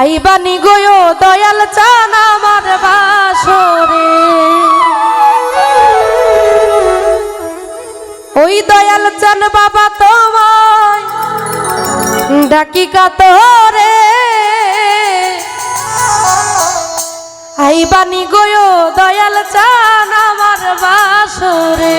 আইবানি গয় দয়াল চান আমার বাসরে। ওই দয়াল চান বাবা তোমায়, ডাকি কাতরে। আইবানি গয় দয়াল চান আমার বাসরে।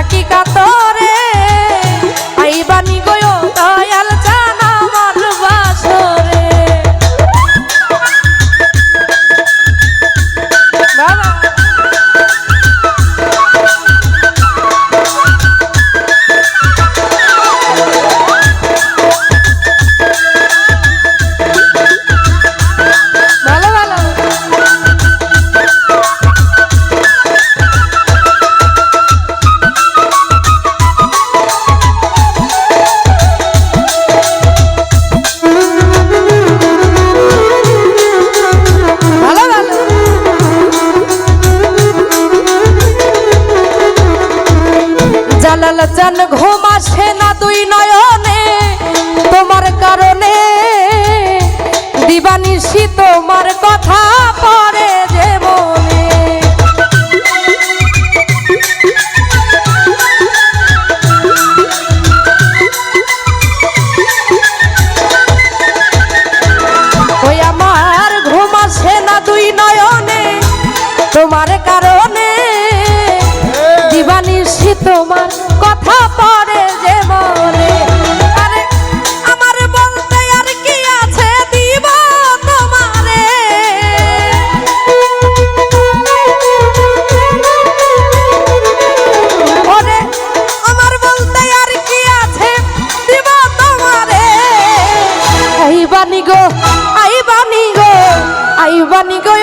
aquí. জালাল জান ঘুম আসে না দুই নয়ন। বানি গো আই বানি গো আই বানি গো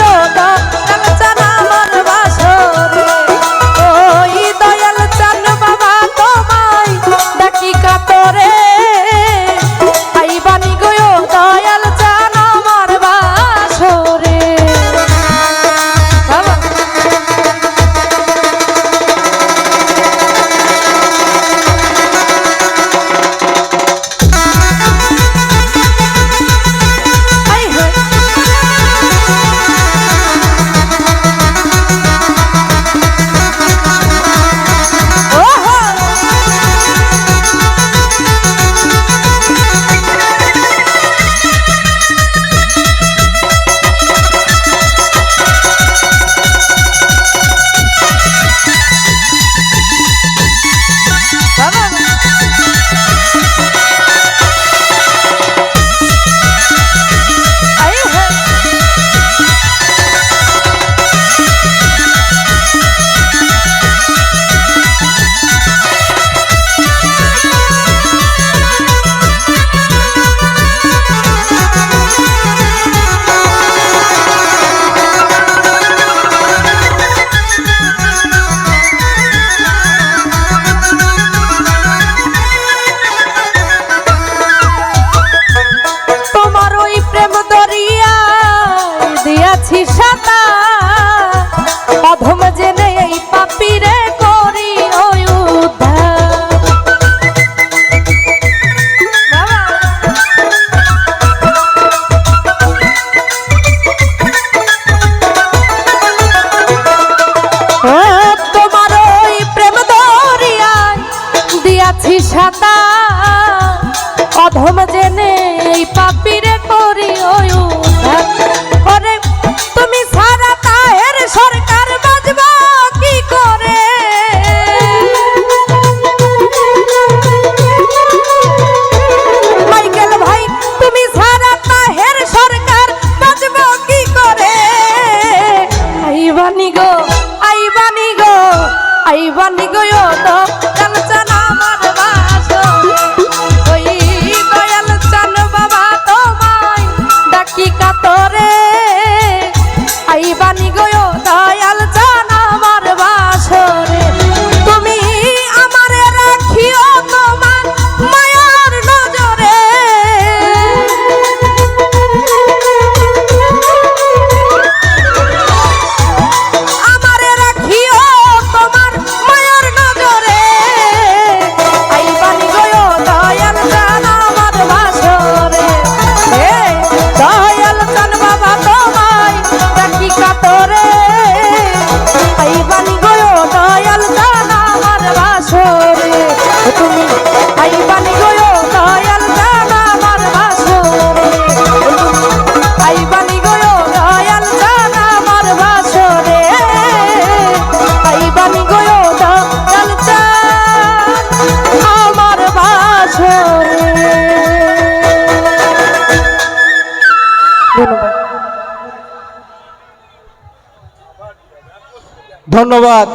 ধন্যবাদ।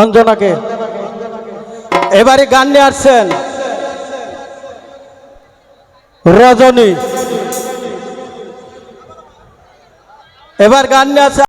অঞ্জনাকে। এবারে গান নিয়ে আসছেন রজনী। এবার গান নিয়ে আসছেন